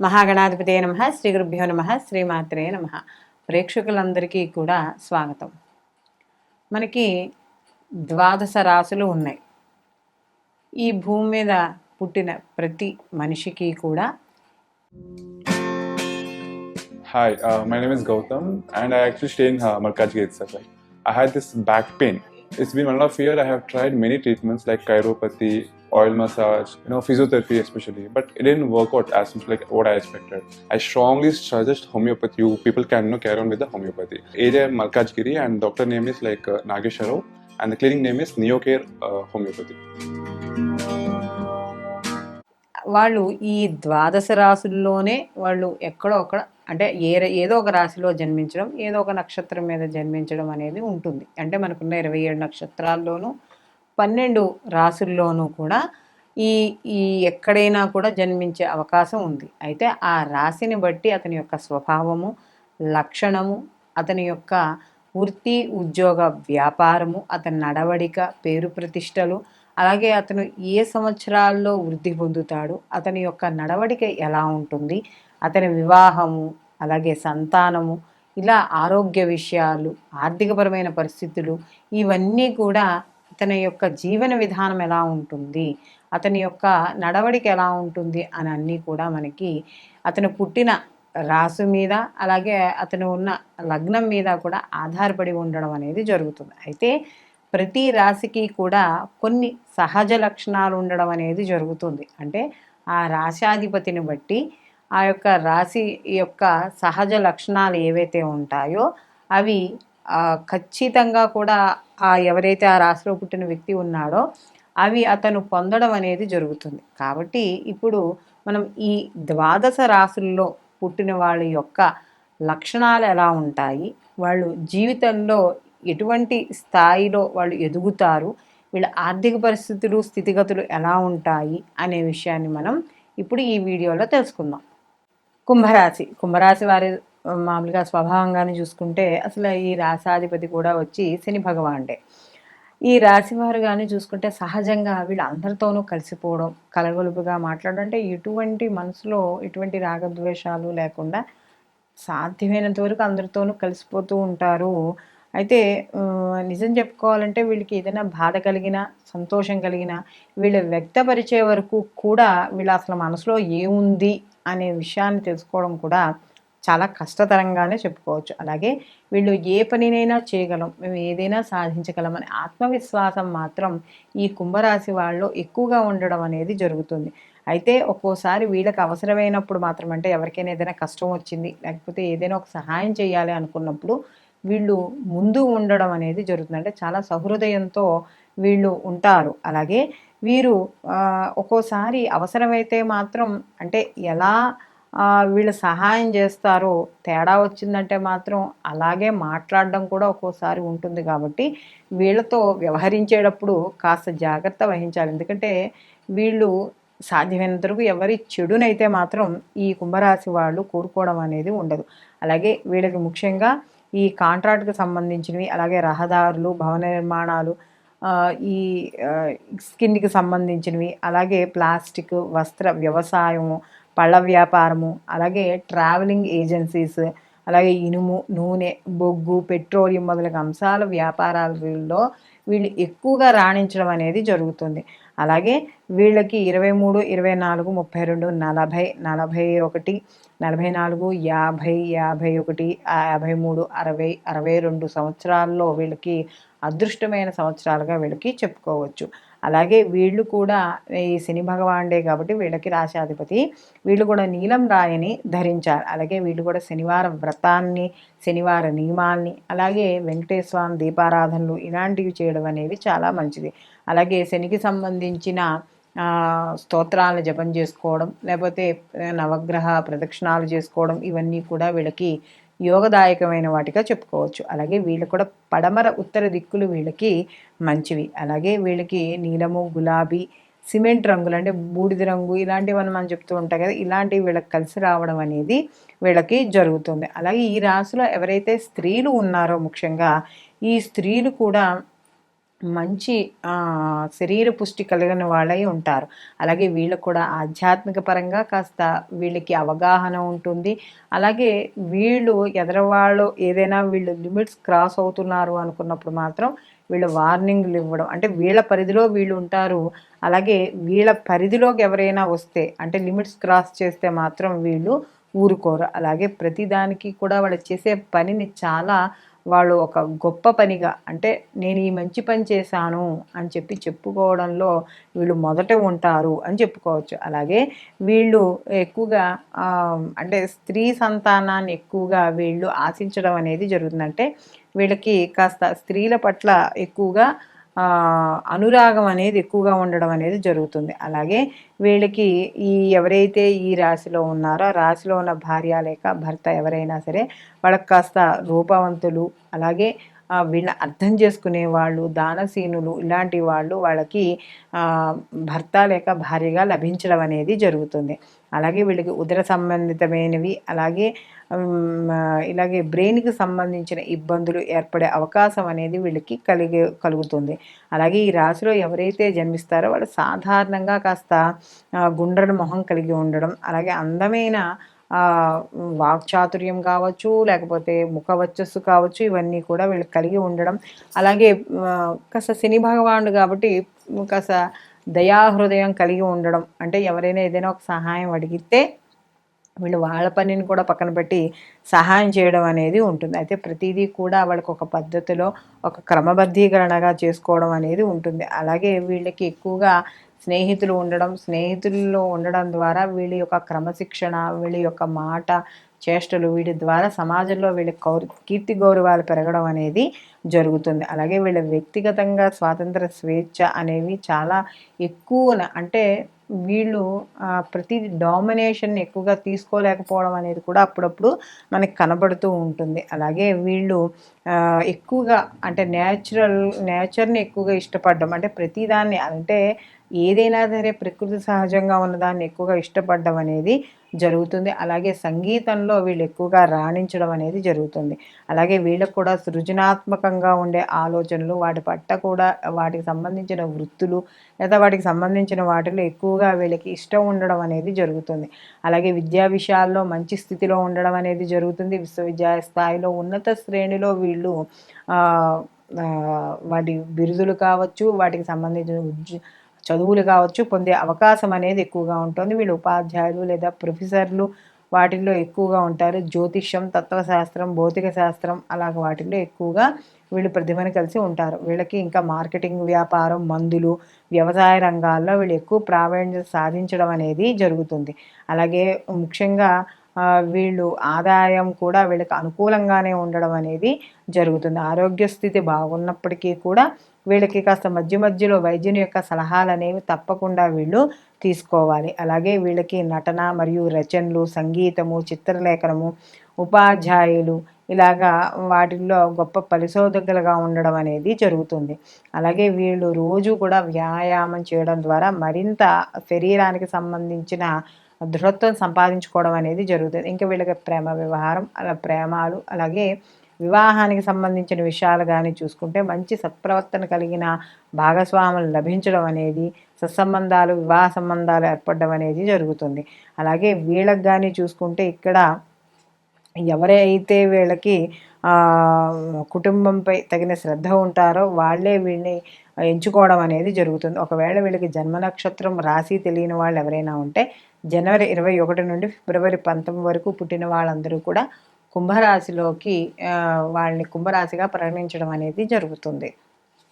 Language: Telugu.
మహాగణాధిపతే నమ శ్రీ గురుభ్యో నమ శ్రీమాత్రే నమ. ప్రేక్షకులందరికీ కూడా స్వాగతం. మనకి ద్వాదశ రాసులు ఉన్నాయి. ఈ భూమి మీద పుట్టిన ప్రతి మనిషికి కూడా hi my name is Gautam and I actually stay in Markaz gate sir I had this back pain it's been one of year I have tried many treatments like chiropathy many treatments like chiropathy, oil massage, you know, physiotherapy especially, but it didn't work out as much like what I expected. I strongly suggest homeopathy. You people can you know, carry on with the homeopathy. Area Malkajgiri, and doctor name is like uh, Nagesharov, and the clinic name is Neocare uh, Homeopathy. వాళ్ళు ఈ ద్వాదశ రాసుల్లోనే వాళ్ళు ఎక్కడో ఒక అంటే ఏ ఏదో ఒక రాశిలో జన్మించడం ఏదో ఒక నక్షత్రం మీద జన్మించడం అనేది ఉంటుంది అంటే మనకున్న ఇరవై ఏడు నక్షత్రాల్లోనూ పన్నెండు రాసుల్లోనూ కూడా ఈ ఈ ఎక్కడైనా కూడా జన్మించే అవకాశం ఉంది. అయితే ఆ రాశిని బట్టి అతని యొక్క స్వభావము లక్షణము అతని యొక్క వృత్తి ఉద్యోగ వ్యాపారము అతని నడవడిక పేరు ప్రతిష్టలు అలాగే అతను ఏ సంవత్సరాల్లో వృద్ధి పొందుతాడు అతని యొక్క నడవడిక ఎలా ఉంటుంది అతని వివాహము అలాగే సంతానము ఇలా ఆరోగ్య విషయాలు ఆర్థికపరమైన పరిస్థితులు ఇవన్నీ కూడా అతని యొక్క జీవన విధానం ఎలా ఉంటుంది? అతని యొక్క నడవడిక ఎలా ఉంటుంది? అని అన్నీ కూడా మనకి అతను పుట్టిన రాసు మీద అలాగే అతను ఉన్న లగ్నం మీద కూడా ఆధారపడి ఉండడం అనేది జరుగుతుంది. అయితే ప్రతి రాశికి కూడా కొన్ని సహజ లక్షణాలు ఉండడం అనేది జరుగుతుంది. అంటే ఆ రాశాధిపతిని బట్టి ఆ యొక్క రాశి యొక్క సహజ లక్షణాలు ఏవైతే ఉంటాయో అవి ఖచ్చితంగా కూడా ఆ ఎవరైతే ఆ రాశిలో పుట్టిన వ్యక్తి ఉన్నాడో అవి అతను పొందడం అనేది జరుగుతుంది. కాబట్టి ఇప్పుడు మనం ఈ ద్వాదశ రాశుల్లో పుట్టిన వాళ్ళ యొక్క లక్షణాలు ఎలా ఉంటాయి? వాళ్ళు జీవితంలో ఎటువంటి స్థాయిలో వాళ్ళు ఎదుగుతారు? వీళ్ళ ఆర్థిక పరిస్థితులు స్థితిగతులు ఎలా ఉంటాయి? అనే విషయాన్ని మనం ఇప్పుడు ఈ వీడియోలో తెలుసుకుందాం. కుంభరాశి. కుంభరాశి వారి మామూలుగా స్వభావంగానే చూసుకుంటే అసలు ఈ రాసాధిపతి కూడా వచ్చి శని భగవానుడే. ఈ రాశివారు కానీ చూసుకుంటే సహజంగా వీళ్ళందరితోనూ కలిసిపోవడం కలగొలుపుగా మాట్లాడడం అంటే ఎటువంటి మనసులో ఎటువంటి రాగద్వేషాలు లేకుండా సాధ్యమైనంత వరకు అందరితోనూ కలిసిపోతూ ఉంటారు. అయితే నిజం చెప్పుకోవాలంటే వీళ్ళకి ఏదైనా బాధ కలిగినా సంతోషం కలిగినా వీళ్ళు వ్యక్తపరిచే వరకు కూడా వీళ్ళ అసలు మనసులో ఏముంది అనే విషయాన్ని తెలుసుకోవడం కూడా చాలా కష్టతరంగానే చెప్పుకోవచ్చు. అలాగే వీళ్ళు ఏ పనినైనా చేయగలం మేము ఏదైనా సాధించగలం అనే ఆత్మవిశ్వాసం మాత్రం ఈ కుంభరాశి వాళ్ళలో ఎక్కువగా ఉండడం అనేది జరుగుతుంది. అయితే ఒక్కోసారి వీళ్ళకి అవసరమైనప్పుడు మాత్రం అంటే ఎవరికైనా ఏదైనా కష్టం వచ్చింది లేకపోతే ఏదైనా ఒక సహాయం చేయాలి అనుకున్నప్పుడు వీళ్ళు ముందు ఉండడం అనేది జరుగుతుంది. అంటే చాలా సహృదయంతో వీళ్ళు ఉంటారు. అలాగే వీరు ఒక్కోసారి అవసరమైతే మాత్రం అంటే ఎలా వీళ్ళు సహాయం చేస్తారో తేడా వచ్చిందంటే మాత్రం అలాగే మాట్లాడడం కూడా ఒక్కోసారి ఉంటుంది కాబట్టి వీళ్ళతో వ్యవహరించేటప్పుడు కాస్త జాగ్రత్త వహించాలి. ఎందుకంటే వీళ్ళు సాధ్యమైనంత వరకు ఎవరి చెడునైతే మాత్రం ఈ కుంభరాశి వాళ్ళు కోరుకోవడం అనేది ఉండదు. అలాగే వీళ్ళకి ముఖ్యంగా ఈ కాంట్రాక్ట్కి సంబంధించినవి అలాగే రహదారులు భవన నిర్మాణాలు ఈ స్కిన్కి సంబంధించినవి అలాగే ప్లాస్టిక్ వస్త్ర వ్యవసాయము పళ్ళ వ్యాపారము అలాగే ట్రావెలింగ్ ఏజెన్సీస్ అలాగే ఇనుము నూనె బొగ్గు పెట్రోలియం మొదలగు అంశాల వ్యాపారాలలో వీళ్ళు ఎక్కువగా రాణించడం అనేది జరుగుతుంది. అలాగే వీళ్ళకి ఇరవై మూడు ఇరవై నాలుగు ముప్పై రెండు నలభై నలభై ఒకటి నలభై నాలుగు యాభై యాభై ఒకటి యాభై మూడు అరవై అరవై రెండు సంవత్సరాల్లో వీళ్ళకి అదృష్టమైన సంవత్సరాలుగా వీళ్ళకి చెప్పుకోవచ్చు. అలాగే వీళ్ళు కూడా ఈ శని భగవానుడే కాబట్టి వీళ్ళకి రాశాధిపతి. వీళ్ళు కూడా నీలం రాయని ధరించారు. అలాగే వీళ్ళు కూడా శనివార వ్రతాన్ని శనివార నియమాల్ని అలాగే వెంకటేశ్వర దీపారాధనలు ఇలాంటివి చేయడం అనేవి చాలా మంచిది. అలాగే శనికి సంబంధించిన స్తోత్రాలను జపం చేసుకోవడం లేకపోతే నవగ్రహ ప్రదక్షిణాలు చేసుకోవడం ఇవన్నీ కూడా వీళ్ళకి యోగదాయకమైన వాటిగా చెప్పుకోవచ్చు. అలాగే వీళ్ళు కూడా పడమర ఉత్తర దిక్కులు వీళ్ళకి మంచివి. అలాగే వీళ్ళకి నీలము గులాబీ సిమెంట్ రంగులు అంటే బూడిద రంగు ఇలాంటివన్నీ మనం చెప్తూ ఉంటాం కదా ఇలాంటివి వీళ్ళకి కలిసి రావడం అనేది వీళ్ళకి జరుగుతుంది. అలాగే ఈ రాశిలో ఎవరైతే స్త్రీలు ఉన్నారో ముఖ్యంగా ఈ స్త్రీలు కూడా మంచి శరీర పుష్టి కలిగిన వాళ్ళై ఉంటారు. అలాగే వీళ్ళు కూడా ఆధ్యాత్మిక పరంగా కాస్త వీళ్ళకి అవగాహన ఉంటుంది. అలాగే వీళ్ళు ఎదరవాళ్ళు ఏదైనా వీళ్ళు లిమిట్స్ క్రాస్ అవుతున్నారు అనుకున్నప్పుడు మాత్రం వీళ్ళు వార్నింగ్లు ఇవ్వడం అంటే వీళ్ళ పరిధిలో వీళ్ళు ఉంటారు. అలాగే వీళ్ళ పరిధిలోకి ఎవరైనా వస్తే అంటే లిమిట్స్ క్రాస్ చేస్తే మాత్రం వీళ్ళు ఊరుకోరు. అలాగే ప్రతిదానికి కూడా వాళ్ళు చేసే పనిని చాలా వాళ్ళు ఒక గొప్ప పనిగా అంటే నేను ఈ మంచి పని చేశాను అని చెప్పి చెప్పుకోవడంలో వీళ్ళు మొదట ఉంటారు అని చెప్పుకోవచ్చు. అలాగే వీళ్ళు ఎక్కువగా అంటే స్త్రీ సంతానాన్ని ఎక్కువగా వీళ్ళు ఆశించడం అనేది జరుగుతుంది అంటే వీళ్ళకి కాస్త స్త్రీల పట్ల ఎక్కువగా అనురాగం అనేది ఎక్కువగా ఉండడం అనేది జరుగుతుంది. అలాగే వీళ్ళకి ఈ ఎవరైతే ఈ రాశిలో ఉన్నారో ఆ రాశిలో ఉన్న భార్య లేక భర్త ఎవరైనా సరే వాళ్ళకి కాస్త రూపవంతులు అలాగే వీళ్ళ వీళ్ళని అర్థం చేసుకునే వాళ్ళు దానసీనులు ఇలాంటి వాళ్ళు వాళ్ళకి భర్త లేక భార్యగా లభించడం అనేది జరుగుతుంది. అలాగే వీళ్ళకి ఉదర సంబంధితమైనవి అలాగే ఇలాగే బ్రెయిన్కి సంబంధించిన ఇబ్బందులు ఏర్పడే అవకాశం అనేది వీళ్ళకి కలిగే కలుగుతుంది. అలాగే ఈ రాశిలో ఎవరైతే జన్మిస్తారో వాళ్ళు సాధారణంగా కాస్త గుండ్రని మొహం కలిగి ఉండడం అలాగే అందమైన వాక్చాతుర్యం కావచ్చు లేకపోతే ముఖ వచ్చస్సు కావచ్చు ఇవన్నీ కూడా వీళ్ళకి కలిగి ఉండడం. అలాగే కాస్త శని భగవానుడు కాబట్టి కాస్త దయాహృదయం కలిగి ఉండడం. అంటే ఎవరైనా ఏదైనా ఒక సహాయం అడిగితే వీళ్ళు వాళ్ళ పనిని కూడా పక్కన పెట్టి సహాయం చేయడం అనేది ఉంటుంది. అయితే ప్రతిదీ కూడా వాళ్ళకి ఒక పద్ధతిలో ఒక క్రమబద్ధీకరణగా చేసుకోవడం అనేది ఉంటుంది. అలాగే వీళ్ళకి ఎక్కువగా స్నేహితులు ఉండడం స్నేహితుల్లో ఉండడం ద్వారా వీళ్ళ యొక్క క్రమశిక్షణ వీళ్ళ యొక్క మాట చేష్టలు వీటి ద్వారా సమాజంలో వీళ్ళ కౌర కీర్తి గౌరవాలు పెరగడం అనేది జరుగుతుంది. అలాగే వీళ్ళ వ్యక్తిగతంగా స్వాతంత్ర స్వేచ్ఛ అనేవి చాలా ఎక్కువ అంటే వీళ్ళు ప్రతి డామినేషన్ ఎక్కువగా తీసుకోలేకపోవడం అనేది కూడా అప్పుడప్పుడు మనకి కనబడుతూ ఉంటుంది. అలాగే వీళ్ళు ఎక్కువగా అంటే న్యాచురల్ నేచర్ని ఎక్కువగా ఇష్టపడడం అంటే ప్రతిదాన్ని అంటే ఏదైనా సరే ప్రకృతి సహజంగా ఉన్నదాన్ని ఎక్కువగా ఇష్టపడడం అనేది జరుగుతుంది. అలాగే సంగీతంలో వీళ్ళు ఎక్కువగా రాణించడం అనేది జరుగుతుంది. అలాగే వీళ్ళకు కూడా సృజనాత్మకంగా ఉండే ఆలోచనలు వాటి పట్ల కూడా వాటికి సంబంధించిన వృత్తులు లేదా వాటికి సంబంధించిన వాటిలో ఎక్కువగా వీళ్ళకి ఇష్టం ఉండడం అనేది జరుగుతుంది. అలాగే విద్యా విషయాల్లో మంచి స్థితిలో ఉండడం అనేది జరుగుతుంది. విశ్వవిద్యాలయ స్థాయిలో ఉన్నత శ్రేణిలో వీళ్ళు వాటి బిరుదులు కావచ్చు వాటికి సంబంధించిన ఉద్య చదువులు కావచ్చు పొందే అవకాశం అనేది ఎక్కువగా ఉంటుంది. వీళ్ళు ఉపాధ్యాయులు లేదా ప్రొఫెసర్లు వాటిల్లో ఎక్కువగా ఉంటారు. జ్యోతిష్యం తత్వశాస్త్రం భౌతిక శాస్త్రం అలాగ వాటిల్లో ఎక్కువగా వీళ్ళు ప్రతిభను కలిసి ఉంటారు. వీళ్ళకి ఇంకా మార్కెటింగ్ వ్యాపారం మందులు వ్యవసాయ రంగాల్లో వీళ్ళు ఎక్కువ ప్రావీణ్యత సాధించడం అనేది జరుగుతుంది. అలాగే ముఖ్యంగా వీళ్ళు ఆదాయం కూడా వీళ్ళకి అనుకూలంగానే ఉండడం అనేది జరుగుతుంది. ఆరోగ్య స్థితి బాగున్నప్పటికీ కూడా వీళ్ళకి కాస్త మధ్య మధ్యలో వైద్యుని యొక్క సలహాలు అనేవి తప్పకుండా వీళ్ళు తీసుకోవాలి. అలాగే వీళ్ళకి నటన మరియు రచనలు సంగీతము చిత్రలేఖనము ఉపాధ్యాయులు ఇలాగా వాటిల్లో గొప్ప పరిశోధకులుగా ఉండడం అనేది జరుగుతుంది. అలాగే వీళ్ళు రోజు కూడా వ్యాయామం చేయడం ద్వారా మరింత శరీరానికి సంబంధించిన దృఢత్వం సంపాదించుకోవడం అనేది జరుగుతుంది. ఇంకా వీళ్ళకి ప్రేమ వ్యవహారం అలా ప్రేమాలు అలాగే వివాహానికి సంబంధించిన విషయాలు కానీ చూసుకుంటే మంచి సత్ప్రవర్తన కలిగిన భాగస్వాములు లభించడం అనేది సత్సంబంధాలు వివాహ సంబంధాలు ఏర్పడడం అనేది జరుగుతుంది. అలాగే వీళ్ళకి కానీ చూసుకుంటే ఇక్కడ ఎవరైతే వీళ్ళకి కుటుంబంపై తగిన శ్రద్ధ ఉంటారో వాళ్ళే వీళ్ళని ఎంచుకోవడం అనేది జరుగుతుంది. ఒకవేళ వీళ్ళకి జన్మ నక్షత్రం రాశి తెలియని వాళ్ళు ఎవరైనా ఉంటే జనవరి ఇరవై ఒకటి నుండి ఫిబ్రవరి పంతొమ్మిది వరకు పుట్టిన వాళ్ళందరూ కూడా కుంభరాశిలోకి వాళ్ళని కుంభరాశిగా పరిగణించడం అనేది జరుగుతుంది.